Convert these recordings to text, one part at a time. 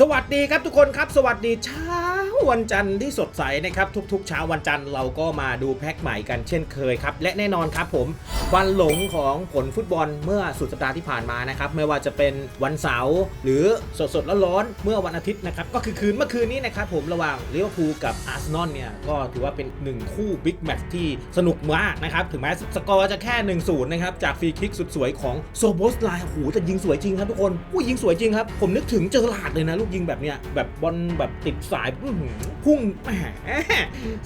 สวัสดีครับทุกคนครับ สวัสดีเช้า วันจันทร์ที่สดใสนะครับ ทุกๆ เช้าวันจันทร์เราก็มาดูแพ็คใหม่กันเช่นเคยครับ และแน่นอนครับผมวันหลงของผลฟุตบอลเมื่อสุดสัปดาห์ที่ผ่านมานะครับ ไม่ว่าจะเป็นวันเสาร์หรือสดๆร้อนๆเมื่อวันอาทิตย์นะครับ ก็คือคืนเมื่อคืนนี้นะครับผมระหว่างลิเวอร์พูลกับอาร์เซนอลเนี่ยก็ถือว่าเป็นหนึ่งคู่บิ๊กแมตช์ที่สนุกมากนะครับ ถึงแม้สกอร์จะแค่1-0นย์นะครับ จากฟรีคิกสุดสวยของโซโบสไลน์โอ้โหแต่ยิงสวยจริงครับทุกคนผู้ยิงสวยจริงครับผมนึกถึงเจอหลาดเลยนะลูกยิงแบบเนี้ยแบบบอลแบบติดสายอื้พุ่งแหม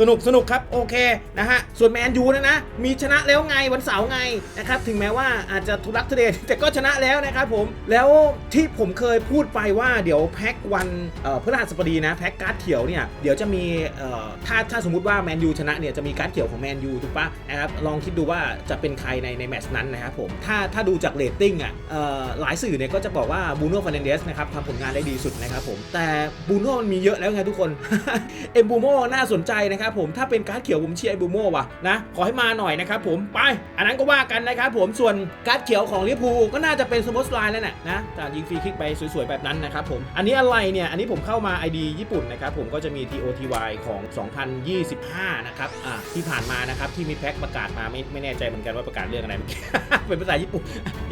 สนุกสนุกครับโอเคนะฮะส่วนแมนยูนะนะมีชนะแล้วไงวันเสาร์ไงนะครับถึงแม้ว่าอาจจะทุลักทุเลแต่ก็ชนะแล้วนะครับผมแล้วที่ผมเคยพูดไปว่าเดี๋ยวแพ็กวันพฤหัสบดีนะแพ็กการ์ดเขียวเนี่ยเดี๋ยวจะมีถ้าถ้าสมมติว่าแมนยูชนะเนี่ยจะมีการ์ดเขียวของแมนยูถูกปะนะครับลองคิดดูว่าจะเป็นใครในในแมตช์นั้นนะครับผมถ้าถ้าดูจากเรตติ้งอะหลายสื่อเนี่ยก็จะบอกว่าบูโน่ฟ r นเดสนะครับทำผลงานได้ดีสุดนะครับผมแต่บูโน่มันมีเยอะแล้วไงทุกคนเอ็มบูโม่น่าสนใจนะครับผมถ้าเป็นการ์ดเขียวผมเชียร์เอ็มบูโม่ว่ะนะขอให้มาหน่อยนะครับผมไป อันนั้นก็ว่ากันนะครับผมส่วนการ์ดเขียวของลิเวอร์พูลก็น่าจะเป็นสมอสไลน์แล้วน่ะนะจากยิงฟรีคิกไปสวยๆแบบนั้นนะครับผมอันนี้อะไรเนี่ยอันนี้ผมเข้ามา ID ญี่ปุ่นนะครับผมก็จะมี TOTY ของ 2025 นะครับอ่าที่ผ่านมานะครับที่มีแพ็คประกาศมาไม่ไม่แน่ใจเหมือนกันว่าประกาศเรื่องอะไรเป็นภาษาญี่ปุ่น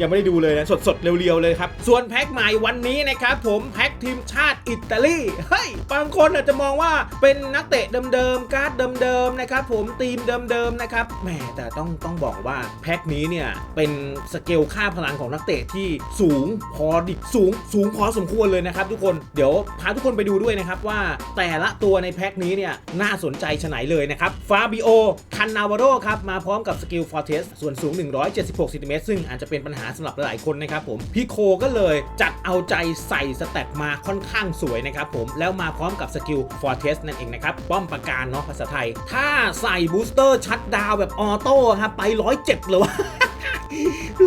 ยังไม่ได้ดูเลยนะสดๆเรียวๆเลยครับส่วนแพ็คใหม่วันนี้นะครับผมแพ็คทีมชาติอิตาลีเฮ้ยบางคนอาจจะมองว่าเป็นนักเตะเดิมๆ การ์ดเดิมๆ นะครับผมทีมเดิมๆ นะครับ แหมแต่ต้องต้องบอกว่าแพ็คนี้เนี่ยเป็นสเกลค่าพลังของนักเตะที่สูงพอดิสูงสูงพอสมควรเลยนะครับทุกคน เดี๋ยวพาทุกคนไปดูด้วยนะครับว่าแต่ละตัวในแพ็คนี้เนี่ยน่าสนใจชะไหนเลยนะครับ ฟาบิโอ คันนาวาโรครับมาพร้อมกับสกิลฟอร์เทสส่วนสูง 176ซนติเมตรซึ่งอาจจะเป็นปัญหาสำหรับหลายๆคนนะครับผมพี่โคก็เลยจัดเอาใจใส่สเต็ปมาค่อนข้างสวยนะครับผมแล้วมาพร้อมกับสกิลฟอร์เทสนั่นเองนะครับ ป้อมปราการเนาะภาษาไทย ถ้าใส่บูสเตอร์ชัดดาวแบบออโต้ครับไปร้อยเลยวะ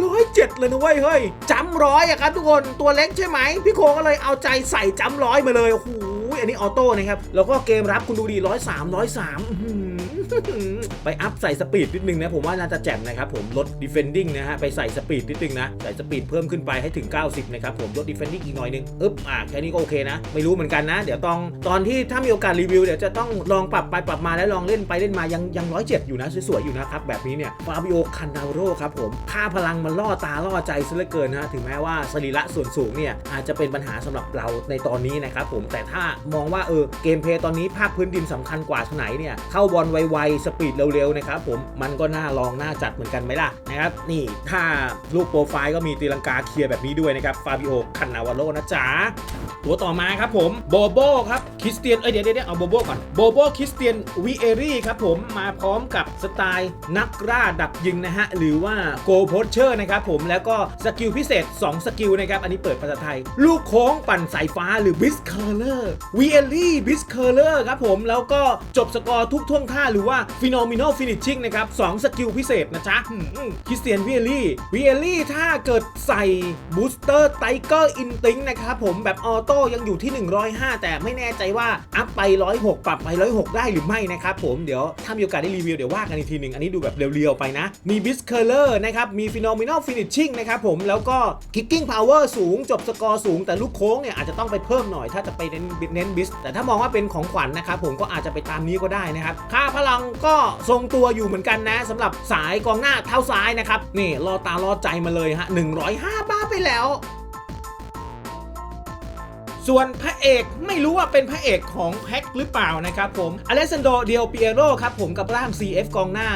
ร้อยเจ็ดเลยนะเว้ยเฮ้ยจำร้อยอะครับทุกคนตัวเล็กใช่ไหม พี่โคก็เลยเอาใจใส่จำร้อยมาเลยโอ้โหอันนี้ออโต้นะครับ แล้วก็เกมรับคุณดูดีร้อยสามร้อยสาม ไปอัพใส่สปีดนิดนึงนะผมว่าน่าจะแจ่มนะครับผมลด defending นะฮะไปใส่สปีดนิดนึงนะใส่สปีดเพิ่มขึ้นไปให้ถึง 90 นะครับผมลด defending อีกหน่อยนึงอึ๊บอะแค่นี้ก็โอเคนะ ไม่รู้เหมือนกันนะ เดี๋ยวต้องตอนที่ถ้ามีโอกาสรีวิวเดี๋ยวจะต้องลองปรับไปปรับมาแล้วลองเล่นไปเล่นมายังยังร้อยเจ็ดอยู่นะสวยๆอยู่นะครับแบบนี้เนี่ยฟาบิโอคันดาโรครับผมค่าพลังมันล่อตาล่อใจซะเหลือเกินนะถึงแม้ว่าสรีระส่วนสูงเนี่ยอาจจะเป็นปัญหาสำหรับเราในตอนนี้นะครับผมแต่ถ้ามองว่าเออเกมเพย์ตอนนี้ภาคพื้นดินสำคัญกว่าไหนเนี่ยเข้าบอลไวๆสปีดเร็วๆนะครับผมมันก็น่าลองน่าจัดเหมือนกันไหมล่ะนะครับนี่ถ้ารูปโปรไฟล์ก็มีตีลังกาเคลียร์แบบนี้ด้วยนะครับฟาบิโอคันนาวาโรนะจ๊ะตัวต่อมาครับผมโบโบครับคริสเตียนเอ้ยเดี๋ยวเดี๋ยวเอาโบโบก่อนโบโบคริสเตียนวีเอรี่ครับผมมาพร้อมกับสไตล์นักล่าดับยิงนะฮะหรือว่าโกโพสเชอร์นะครับผมแล้วก็สกิลพิเศษ 2 สกิลนะครับอันนี้เปิดภาษาไทย ลูกโค้งปั่นสายฟ้าหรือบิสเคอร์เลอร์วีเอรี่บิสเคอร์เลอร์ครับผมแล้วก็จบสกอร์ทุกท่วงท่าหรือว่าฟิโนมิโนฟินิชชิ่งนะครับสองสกิลพิเศษนะจ๊ะคริสเตียนวีเอรี่วีเอรี่ถ้าเกิดใส่บูสเตอร์ไทเกอร์อินติงนะครับผมแบบออโต้ยังอยู่ที่ 105 แต่ไม่แน่ใจว่าอัพไป 106 ปรับไป 106 ได้หรือไม่นะครับผมเดี๋ยวถ้ามีโอกาสได้รีวิวเดี๋ยวว่ากันอีกทีหนึ่งอันนี้ดูแบบเรียวๆไปนะ มีบิสเคอร์เลอร์นะครับมีฟิโนมินอลฟินิชชิ่งนะครับผมแล้วก็คิกกิ้งพาวเวอร์สูง จบสกอร์สูง แต่ลูกโค้งเนี่ยอาจจะต้องไปเพิ่มหน่อยถ้าจะไปเน้นเน้นบิสแต่ถ้ามองว่าเป็นของขวัญนะครับผมก็อาจจะไปตามนี้ก็ได้นะครับค่าพลังก็ทรงตัวอยู่เหมือนกันนะสำหรับสายกองหน้าเท้าซ้ายนะครับนี่รอตารอใจมาเลยฮะ105บาทไปแล้ว ส่วนพระเอกไม่รู้ว่าเป็นพระเอกของแพ็คหรือเปล่านะครับผมอเลสซานโดเดียเปียโรครับผมกับร่าง CF กองหน้า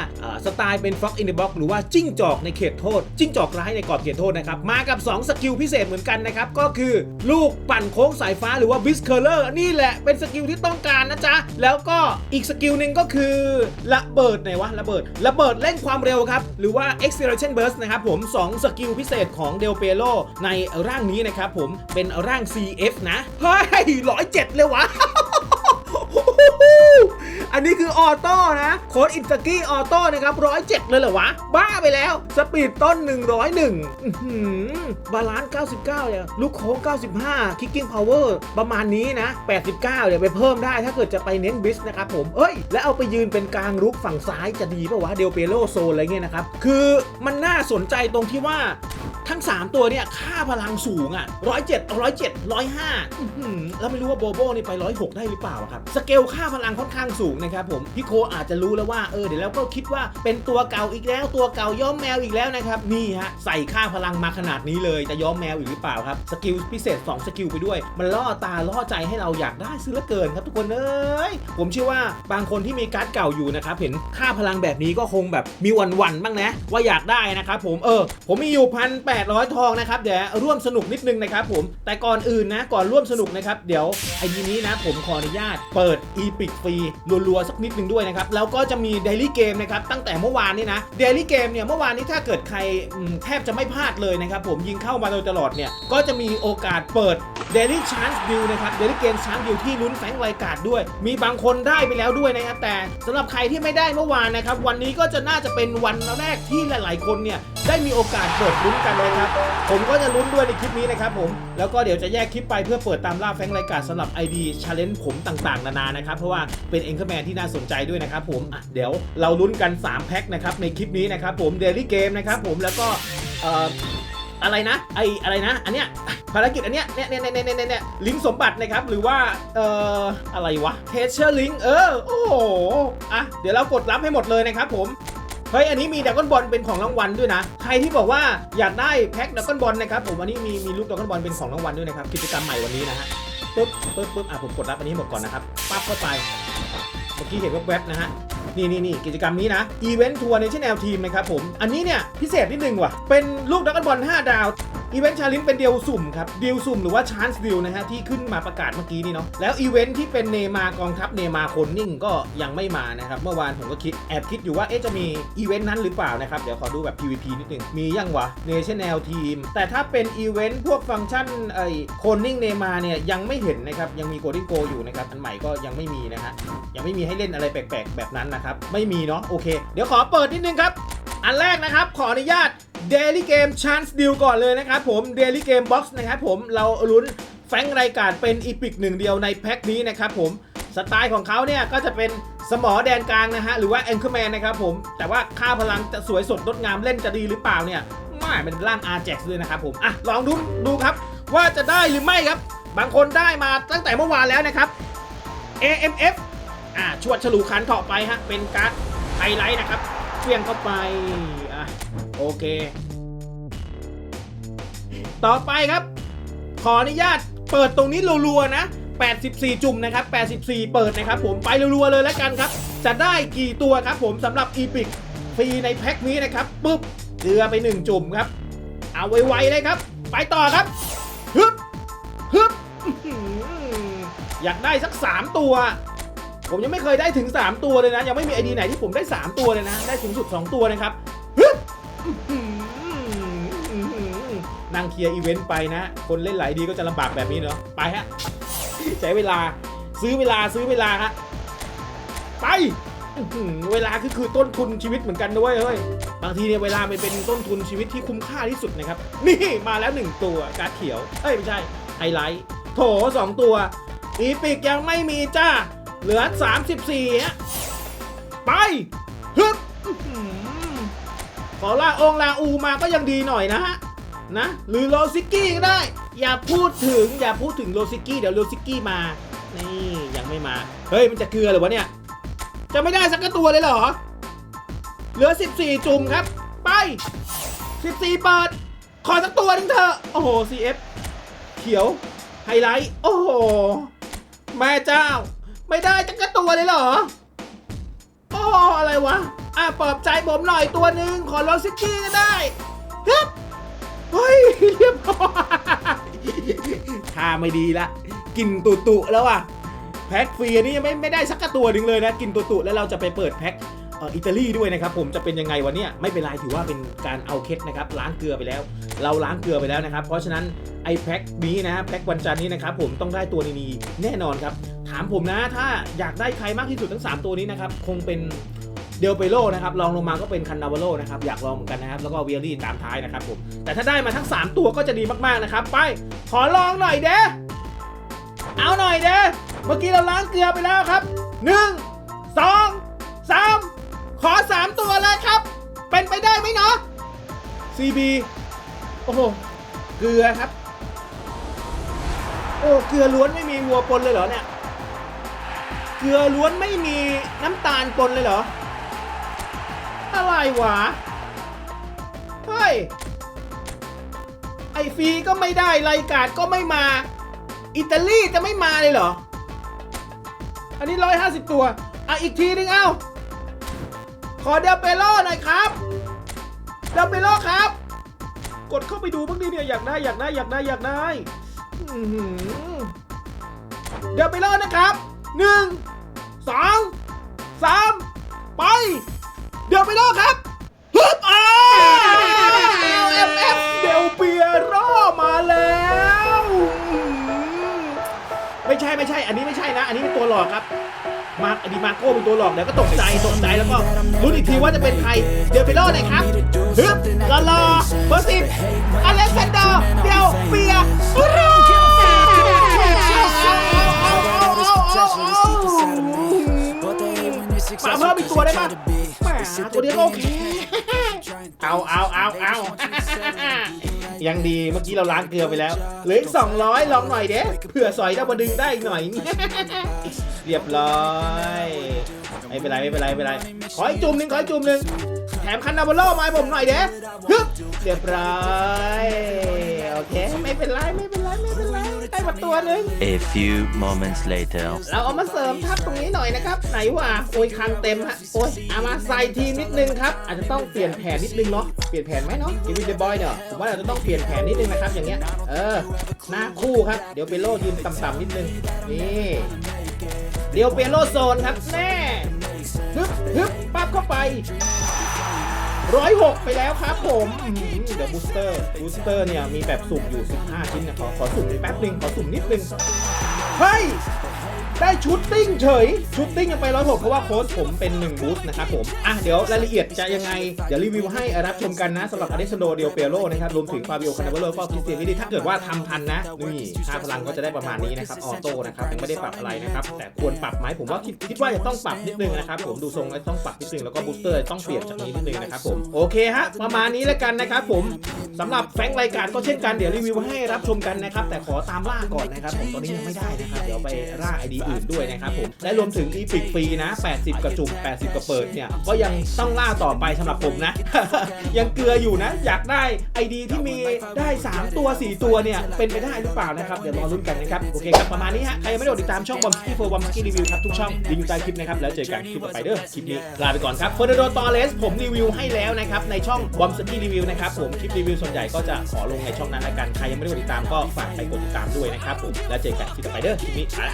สไตล์เป็นฟ็อกอินเดบ็อกหรือว่าจิ้งจอกในเขตโทษ จิ้งจอกร้ายในกรอบเขตโทษนะครับ มากับ 2 สกิลพิเศษเหมือนกันนะครับ ก็คือลูกปั่นโค้งสายฟ้าหรือว่าบิสเคอร์เลอร์นี่แหละเป็นสกิลที่ต้องการนะจ๊ะ แล้วก็อีกสกิลหนึ่งก็คือระเบิดไหนวะระเบิดระเบิดเร่งความเร็วครับหรือว่า acceleration burst นะครับผมสองสกิลพิเศษของเดลเปโลในร่างนี้นะครับผมเป็นร่าง CF นะเฮ้ยร้อยเจ็ดเลยวะอันนี้คือออโต้นะโค้ดอินสกี้ออโต้นะครับร้อยเจ็ดเลยเหรอวะ บ้าไปแล้ว สปีดต้น 101อื้อหือบาลานซ์99เนี่ยลูกโค้ง 95 คิกกิ้งพาวเวอร์ประมาณนี้นะ 89เนี่ยไปเพิ่มได้ถ้าเกิดจะไปเน้นบิสนะครับผม เอ้ย แล้วเอาไปยืนเป็นกลางรุกฝั่งซ้ายจะดีป่าวะ เดลเปโลโซนอะไรเงี้ยนะครับ คือมันน่าสนใจตรงที่ว่า ทั้ง 3 ตัวเนี่ยค่าพลังสูงอะร้อยเจ็ดร้อยเจ็ดร้อยห้าแล้วไม่รู้ว่าโบโบนี่ไปร้อยหกได้หรือเปล่าครับ สเกลค่าพลังค่อนข้างสูงนะครับผม พี่โคอาจจะรู้แล้วว่าเออเดี๋ยวแล้วก็คิดว่าเป็นตัวเก่าอีกแล้วตัวเก่าย้อมแมวอีกแล้วนะครับนี่ฮะใส่ค่าพลังมาขนาดนี้เลยจะย้อมแมวอีกหรือเปล่าครับสกิลพิเศษ 2 สกิลไปด้วย มันล่อตาล่อใจให้เราอยากได้ซื้อลือเกินครับทุกคนเอ้ยผมเชื่อว่าบางคนที่มีการ์ดเก่าอยู่นะครับเห็นค่าพลังแบบนี้ก็คงแบบมีวันวันๆบ้างนะว่าอยากได้นะครับผมเออผมมีอยู่พันแปดร้อยทองนะครับเดี๋ยวร่วมสนุกนิดนึงนะครับผมแต่ก่อนอื่นนะก่อนร่วมสนุกนะครับเดี๋ยวไอ้ทีนี้นะผมขออนุญาตเปิด e p i c ฟรีรัวๆสักนิดนึงด้วยนะครับแล้วก็จะมี Daily Game นะครับตั้งแต่เมื่อวานนี้นะ Daily Game เนี่ยเมื่อวานนี้ถ้าเกิดใครแทบจะไม่พลาดเลยนะครับผมยิงเข้ามาโดยตลอดเนี่ยก็จะมีโอกาสเปิด Daily Chance Deal นะครับ Daily Game Chance Deal ที่ลุ้นแฟงรายการด้วย มีบางคนได้ไปแล้วด้วยนะครับแต่สำหรับใครที่ไม่ได้เมื่อวานนะครับวันนี้ก็จะน่าจะเป็นวันแรกที่หลาย ๆ คนเนี่ยได้มีโอกาสเปิดลุ้นกันเลยครับ ผมก็จะลุ้นด้วยในคลิปนี้นะครับผมแล้วก็เดี๋ยวจะแยกคลิปไปเพื่อเปิดตามล่าแฟงรายการสำหรับ ID Challenge ผมต่างๆ นานานะครับ เพราะว่าเป็นเอ็นเคแมนที่น่าสนใจด้วยนะครับผมอะเดี๋ยวเราลุ้นกัน 3 แพ็คนะครับในคลิปนี้นะครับผม Daily Game นะครับผมแล้วก็อะไรนะไออะไรนะ อันเนี้ยภารกิจอันเนี้ยเนี่ยเนี่ยเนี่ยเนี่ยเนี่ยลิงก์สมบัตินะครับหรือว่าเอ่ออะไรวะเทเชอร์ลิงเออโอ้โหอะเดี๋ยวเรากดรับให้หมดเลยนะครับผม เฮ้ยอันนี้มีดักก้อนบอลเป็นของรางวัลด้วยนะ ใครที่บอกว่าอยากได้แพ็คดักก้อนบอลนะครับผมอันนี้มีมีลูกดักก้อนบอลเป็นของรางวัลด้วยนะครับกิจกรรมใหม่วันนี้นะฮะปึ๊บปึ๊บปึ๊บอะผมกดรับอันนี้หมดก่อนนะครับปั๊บเข้าไปเมื่อกี้เห็นแวบๆนะฮะนี่นี่นี่กิจกรรมนี้นะอีเวนต์ทัวร์ในชแนลทีมนะครับผม อันนี้เนี่ยพิเศษนิดนึงว่ะ เป็นลูกดักบอล 5 ดาว อีเวนต์ชาลินเป็นเดียวสุ่มครับเดียวสุ่มหรือว่าชานส์เดียวนะฮะที่ขึ้นมาประกาศเมื่อกี้นี่เนาะแล้วอีเวนต์ที่เป็นเนมากองทัพเนมาคนนิ่งก็ยังไม่มานะครับเมื่อวานผมก็คิดแอบคิดอยู่ว่าเอ๊ะจะมีอีเวนต์นั้นหรือเปล่านะครับเดี๋ยวขอดูแบบ PVP นิดนึงมียังวะเนชั่นแนลทีมแต่ถ้าเป็นอีเวนต์พวกฟังก์ชันไอ้คนนิ่งเนมาเนี่ยยังไม่เห็นนะครับยังมีโกดิ้งโกอยู่นะครับอันใหม่ก็ยังไม่มีนะฮะยังไม่มีให้เล่นอะไรแปลกๆ แบบนั้นนะครับไม่มีเนาะโอเค เดี๋ยวขอเปิดนิดนึงครับอันแรกนะครับขออนุญาต Daily Game Chance Deal ก่อนเลยนะครับผม Daily Game Box นะครับผมเราลุ้นแฟงรายการเป็นอีพิกหนึ่งเดียวในแพ็คนี้นะครับผมสไตล์ของเขาเนี่ยก็จะเป็นสมอแดนกลางนะฮะ หรือว่า Anchorman นนะครับผม แต่ว่าค่าพลังจะสวยสดงดงามเล่นจะดีหรือเปล่าเนี่ย ไม่เป็นร่าง Ajax เลยนะครับผม อะ ลองดูดูครับ ว่าจะได้หรือไม่ครับ บางคนได้มาตั้งแต่เมื่อวานแล้วนะครับ AMF อ่าชวดฉลูคันต่อไปฮะ เป็นการ์ดไฮไลท์นะครับเฟียงเข้าไป โอเค ต่อไปครับ ขออนุญาตเปิดตรงนี้รัวๆนะ 84 จุ่มนะครับ 84 เปิดนะครับ ผมไปรัวๆเลยแล้วกันครับ จะได้กี่ตัวครับ ผมสำหรับ e p i c ฟรีในแพ็คนี้นะครับปุ๊บเดือไป 1 จุ่มครับ เอาไวๆเลยครับ ไปต่อครับฮึบฮึบอื้อหืออยากได้สัก 3 ตัว ผมยังไม่เคยได้ถึง 3 ตัวเลยนะ ยังไม่มีไอดีไหนที่ผมได้ 3 ตัวเลยนะ ได้สูงสุด 2 ตัวนะครับ นั่งเคลียร์อีเวนต์ไปนะ คนเล่นหลายดีก็จะลำบากแบบนี้เนาะไปฮะใช้เวลาซื้อเวลาซื้อเวลาฮะไปเวลาคือคือต้นทุนชีวิตเหมือนกันด้วยเฮ้ยบางทีเนี่ยเวลามันเป็นต้นทุนชีวิตที่คุ้มค่าที่สุดนะครับ นี่มาแล้วหนึ่งตัวการเขียว เอ้ยไม่ใช่ไฮไลท์โถสองตัวอีปิกยังไม่มีจ้า เหลือ 34ฮะไปฮึบอื้อหือ ขอลาองลาอูมาก็ยังดีหน่อยนะฮะนะหรือโลซิกี้ก็ได้ อย่าพูดถึงอย่าพูดถึงโลซิกี้เดี๋ยวโลซิกี้มา นี่ยังไม่มา เฮ้ยมันจะเกลือหรือวะเนี่ย จะไม่ได้สักตัวเลยเหรอ เหลือ 14 จุ่มครับ ไป 14 เปิด ขอสักตัวหนึงเถอะโอ้โห CF เขียว ไฮไลท์ โอ้โห แม่เจ้า ไม่ได้จักตัวเลยเหรอโอ้อะไรวะ อะปลอบใจผมหน่อยตัวหนึ่งขอโลซิกี้ก็ได้ฮึบเฮ้ยเรียบร้อยท่าไม่ดีละกินตุตุแล้วอะแพ็คฟรีอันนี้ยังไม่ไม่ได้สักกระตัวหนึ่งเลยนะ กินตุตุแล้วเราจะไปเปิดแพ็คอิตาลีด้วยนะครับผมจะเป็นยังไงวันนี้ไม่เป็นไรถือว่าเป็นการเอาเคสนะครับล้างเกลือไปแล้ว เราล้างเกลือไปแล้วนะครับ เพราะฉะนั้นไอแพ็คนี้นะแพ็ควันจันทร์นี้นะครับผมต้องได้ตัวนี้แน่นอนครับ ถามผมนะถ้าอยากได้ใครมากที่สุดทั้ง 3 ตัวนี้นะครับคงเป็น เดลเปโลนะครับรองลงมาก็เป็นคันนาวโลนะครับอยากลองเหมือนกันนะครับแล้วก็เวียรี่ตามท้ายนะครับผมแต่ถ้าได้มาทั้ง 3 ตัวก็จะดีมากๆนะครับไปขอลองหน่อยเด้เอาหน่อยเด้เมื่อกี้เราล้างเกลือไปแล้วครับ 1 2 3 ขอ 3 ตัวเลยครับ เป็นไปได้ไหมเนาะ CB โอ้โหเกลือครับ โอ้เกลือล้วนไม่มีวัวปนเลยเหรอเนี่ยเกลือล้วนไม่มีน้ำตาลปนเลยเหรอ อะไรวะ เฮ้ย ไอฟรีก็ไม่ได้ไรกาดก็ไม่มา อิตาลีจะไม่มาเลยเหรอ อันนี้ร้อยห้าสิบตัวอะอีกทีนึงเอ้า ขอเดลเปโลหน่อยครับ เดลเปโลครับ กดเข้าไปดูบ้างดิเนี่ยอยากได้อยากได้อยากได้อยากได้เดียวไปเริ่มนะครับหนึ่งสองสามไป เดี๋ยวไปเริ่มครับฮึบอ่า LMF เดลเปียโรมาแล้ว ไม่ใช่ไม่ใช่ อันนี้ไม่ใช่นะ อันนี้เป็นตัวหลอกครับ มาร์คอดีมาโก้เป็นตัวหลอกเดี๋ยวก็ตกใจตกใจแล้วก็รู้อีกทีว่าจะเป็นใคร เดี๋ยวไปโลดหน่อยครับฮึบรอรอเบอร์สิบอเล็กซานเดอร์เดียวเปียโรมาเพิ่มอีกตัวได้ปะแหม ตัวเดียวก็โอเคเอาเอาเอาเอายังดีเมื่อกี้เราล้างเกลือไปแล้วเหลืออีก200ลองหน่อยเด้เผื่อสอยดาวดึงได้อีกหน่อยเรียบร้อยไม่เป็นไรไม่เป็นไรไม่เป็นไรขออีกจุ่มหนึ่งขออีกจุ่มหนึ่งแถมคันนาบาโลมาให้ผมหน่อยเด้ฮึบเรียบร้อยโอเคไม่เป็นไรไม่เป็นไรไม่เป็นไรได้มาตัวหนึ่ง A few moments later. เราเอามาเสริมทับตรงนี้หน่อยนะครับ ไหนว่าโอ้ยคันเต็มฮะโอ้ยเอามาใส่ทีมนิดนึงครับอาจจะต้องเปลี่ยนแผนนิดนึงเนาะเปลี่ยนแผนไหมเนาะกิวินเดบอยเนาะผมว่าเราจะต้องเปลี่ยนแผนนิดนึงนะครับ อย่างเงี้ยเออหน้าคู่ครับเดี๋ยวเปโลยืนต่ำๆนิดนึงนี่เดี๋ยวเปโลโซนครับแน่ฮึบฮึบปั๊บเข้าไปร้อยหกไปแล้วครับผมอื้อหือ เดี๋ยวบูสเตอร์บูสเตอร์เนี่ยมีแบบสุ่มอยู่ 15 ชิ้นนะขอขอสุ่มแป๊บนึงขอสุ่มนิดนึงเฮ้ย ได้ชุดติ้งเฉย ชุดติ้งยังไปร้อยหกเพราะว่าโค้ชผมเป็น1บูสต์นะครับผม อะเดี๋ยวรายละเอียดจะยังไง เดี๋ยวรีวิวให้รับชมกันนะสำหรับอเดซโดเดียเปโรนะครับรวมถึงฟาบิโอคานาเบโลก็คริสเตียนวิดีถ้าเกิดว่าทำทันนะนี่ค่าพลังก็จะได้ประมาณนี้นะครับออโต้นะครับยังไม่ได้ปรับอะไรนะครับแต่ควรปรับไหมผมว่าคิดคิดว่าจะต้องปรับนิดนึงนะครับผมดูทรงแล้วต้องปรับนิดนึงแล้วก็บูสเตอร์ต้องเปลี่ยนจากนี้นิดนึงนะครับผมโอเคฮะประมาณนี้แล้วกันนะครับผมสำหรับแฟงรายการก็เช่นกันเดี๋ยวรีวิวให้รับชมกันนะครับแต่ขอตามล่าก่อนนะครับผมตอนนี้ยังไม่ได้นะครับเดี๋ยวไปล่าไอดีอื่นด้วยนะครับผมและรวมถึงอีพิกฟรีนะ 80 กระจุ่ม80 กระเปิดเนี่ยก็ยังต้องล่าต่อไปสำหรับผมนะ ยังเกลืออยู่นะ อยากได้ไอดีที่มีได้ 3 ตัว 4 ตัวเนี่ย เป็นไปได้หรือเปล่านะครับ เดี๋ยวรอลุ้นกันนะครับ โอเคครับ ประมาณนี้ฮะ ใครยังไม่ได้ติดตามช่องบอมสกี้โฟบอมสกี้รีวิวครับ ทุกช่องลิงก์อยู่ใต้คลิปนะครับ แล้วเจอกันคลิปต่อไปเด้อคลิปนี้ลาไปก่อนครับเฟอร์นันโดตอเลสผมรีวิวให้แล้วนะครับในช่องบอมสกี้รีวิวนะครับผมคลิปรีวิวส่วนใหญ่ก็จะขอลงในช่องนั้นละกันใครยังไม่ได้ติดตามก็ฝากไปกดติดตามด้วยนะครับผมแล้วเจอกันคลิปต่อไปเด้อคลิปนี้ไปล